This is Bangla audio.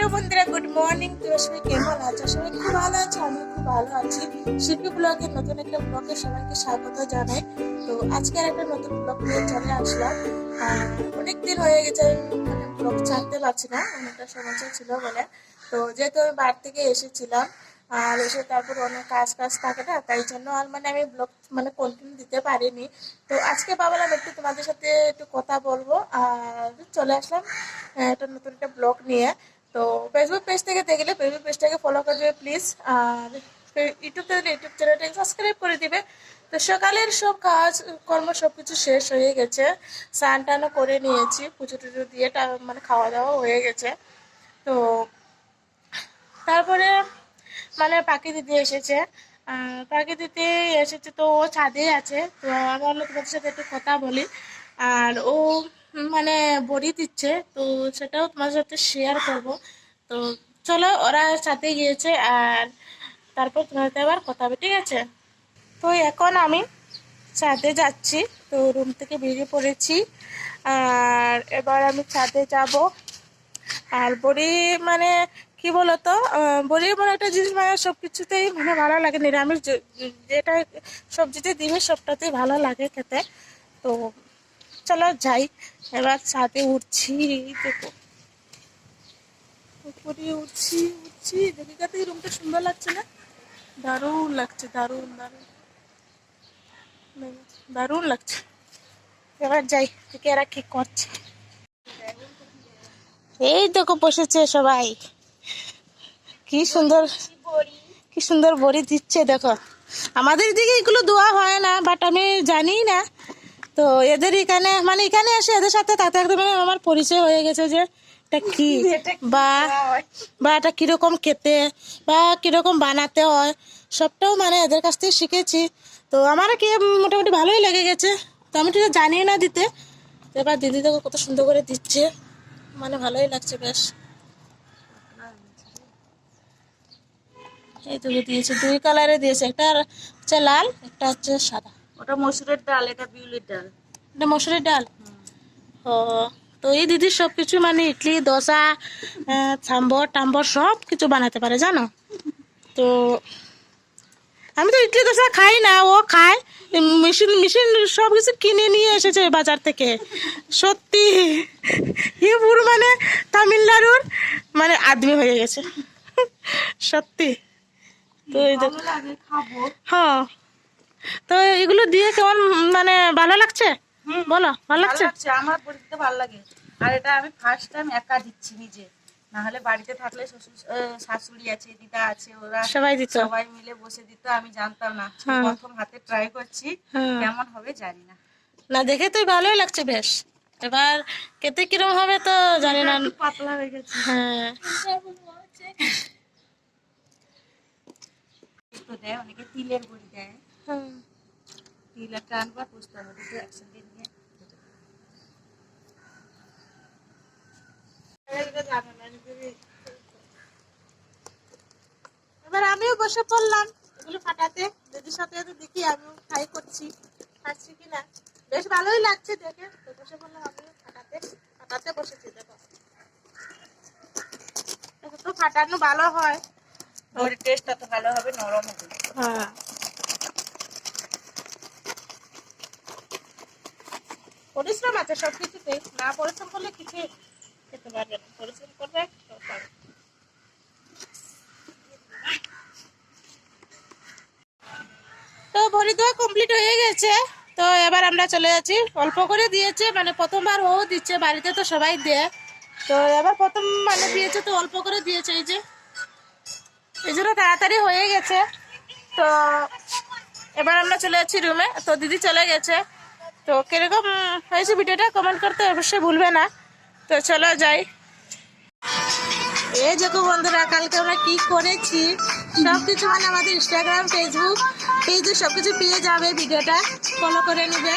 হ্যালো বন্ধুরা, গুড মর্নিং। তো সবাই কেমন আছো? সবাই খুব ভালো আছো আমি খুব ভালো আছি। শিল্পী ব্লগের নতুন একটা ব্লগে সবাইকে স্বাগত জানাই। তো আজকে আর একটা নতুন ব্লগ নিয়ে চলে আসলাম। অনেক দিন হয়ে গেছে মানে ব্লগ ছাড়তে পারছি না, অনেকটা সমস্যা ছিল বলে। তো যেহেতু আমি বাড়ি থেকে এসেছিলাম, আর এসে তারপর অনেক কাজ কাজ থাকে না, তাই জন্য আর মানে আমি ব্লগ মানে কন্টিনিউ দিতে পারিনি। তো আজকে ভাবলাম একটু তোমাদের সাথে একটু কথা বলব, আর চলে আসলাম একটা নতুন একটা ব্লগ নিয়ে। তো ফেসবুক পেজ থেকে দেখলে ফেসবুক পেজটাকে ফলো করে দেবে প্লিজ আর ইউটিউব থেকে ইউটিউব চ্যানেলটাকে সাবস্ক্রাইব করে দিবে। তো সকালের সব কাজ, কর্ম সব কিছু শেষ হয়ে গেছে। স্নান টানও করে নিয়েছি, পুজো টুজো দিয়ে মানে খাওয়া দাওয়া হয়ে গেছে। তো তারপরে মানে পাখি দিদি এসেছে। পাখি দিদি এসেছে তো ও ছাদে আছে। তো আমি ভাবলাম তোমাদের সাথে একটু কথা বলি। আর ও মানে বড়ি দিচ্ছে, তো সেটাও তোমার সাথে শেয়ার করব। তো চলো, ওরা সাথে গিয়েছে আর তারপর তোমার সাথে আবার কথা হবে, ঠিক আছে? তো এখন আমি ছাদে যাচ্ছি, তো রুম থেকে বেরিয়ে পড়েছি। আর এবার আমি ছাদে যাব। আর বড়ি মানে কি বলতো বড়ি মানে একটা জিনিস মানে সব কিছুতেই মানে ভালো লাগে, নিরামিষ যেটা সবজিতে দিবে সবটাতেই ভালো লাগে খেতে। তো চলো, যাই। এবার ছাদে উঠছি, দেখো। উপরে উঠছি উঠছি। দেখি কাতে রুমটা সুন্দর লাগছে না? দারুণ লাগছে, দারুণ দারুণ। দারুণ লাগছে। এবার যাই, দেখি এরা কি করছে। এই দেখো বসেছে সবাই। কি সুন্দর কি সুন্দর বড়ি দিচ্ছে, দেখো। আমাদের দিকে এগুলো দোয়া হয় না বাট আমি জানি না। তো এদের এখানে মানে এখানে এসে এদের সাথে তাতে থাকতে মানে আমার পরিচয় হয়ে গেছে যে এটা কি বা বা এটা কীরকম খেতে বা কীরকম বানাতে হয় সবটাও মানে এদের কাছ থেকে শিখেছি। তো আমার কি মোটামুটি ভালোই লেগে গেছে। তো আমি ঠিক জানি না দিতে। এবার দিদি দেখো কত সুন্দর করে দিচ্ছে। মানে ভালোই লাগছে বেশ। এই তো দিয়েছে দুই কালারে দিয়েছে। একটা হচ্ছে লাল একটা হচ্ছে সাদা। ওটা মসুরের ডাল এটা বিউলির ডাল। এটা মসুরের ডাল? ও তো এই দিদি সব কিছু মানে ইডলি দোসা সাম্বর টাম্বর সব কিছু বানাতে পারে জানো? তো আমি তো ইডলি দোসা খাই না ও খায়। মেশিন মেশিন সব কিছু কিনে নিয়ে এসেছে বাজার থেকে। সত্যি এ পুরো মানে তামিলনাড়ুর মানে আদমি হয়ে গেছে। সত্যি। তো এই হ্যাঁ। তো এগুলো দিয়ে কেমন মানে ভালো লাগছে। বলো ভালো লাগছে? আমার ভালো লাগে। আর এটা আমি ফার্স্ট টাইম একা দিচ্ছি নিজে। না হলে বাড়িতে থাকলে শ্বশুর শাশুড়ি আছে দিদা আছে ওরা সবাই দিত। সবাই মিলে বসে দিত আমি জানতাম না। হ্যাঁ। প্রথম হাতে ট্রাই করছি হ্যাঁ। কেমন হবে জানি না। না দেখে তো ভালোই লাগছে বেশ। এবার খেতে কিরম হবে তো জানি না। পাতলা হয়ে গেছে। হ্যাঁ। দেয় অনেকে তিলের বড়ি দেয়। হুম। তিল একটা আনবা পোস্ত আনবা দুটো একসঙ্গে নিয়ে এবার আমিও বসে পড়লাম এগুলো ফাটাতে দিদির সাথে দেখি আমিও ট্রাই করছি খাচ্ছি কিনা বেশ ভালোই লাগছে দেখে তো বসে পড়লাম আমিও ফাটাতে ফাটাতে বসেছি দেখো তো ফাটানো ভালো হয় বড়ির টেস্টটা তো ভালো হবে নরম হবে হ্যাঁ পরিশ্রম আছে সব কিছুতে না পরিশ্রম করলে কিছু খেতে পারবে না। পরিশ্রম করবে, তো ভরি দেওয়া কমপ্লিট হয়ে গেছে। তো এবার আমরা চলে যাচ্ছি। অল্প করে দিয়েছে মানে প্রথমবার ও দিচ্ছে, বাড়িতে তো সবাই দেয়। তো এবার প্রথম মানে দিয়েছে, তো অল্প করে দিয়েছে, এই যে। এই জন্য তাড়াতাড়ি হয়ে গেছে। তো এবার আমরা চলে যাচ্ছি রুমে তো দিদি চলে গেছে। তো কীরকম হয়েছে ভিডিওটা? কমেন্ট করতে অবশ্যই ভুলবে না। তো চলো যাই। এই দেখো বন্ধুরা, কালকে আমরা কি করেছি? সব কিছু মানে আমাদের ইনস্টাগ্রাম ফেসবুক পেজে সবকিছু পেয়ে যাবে ভিডিওটা। ফলো করে নেবে।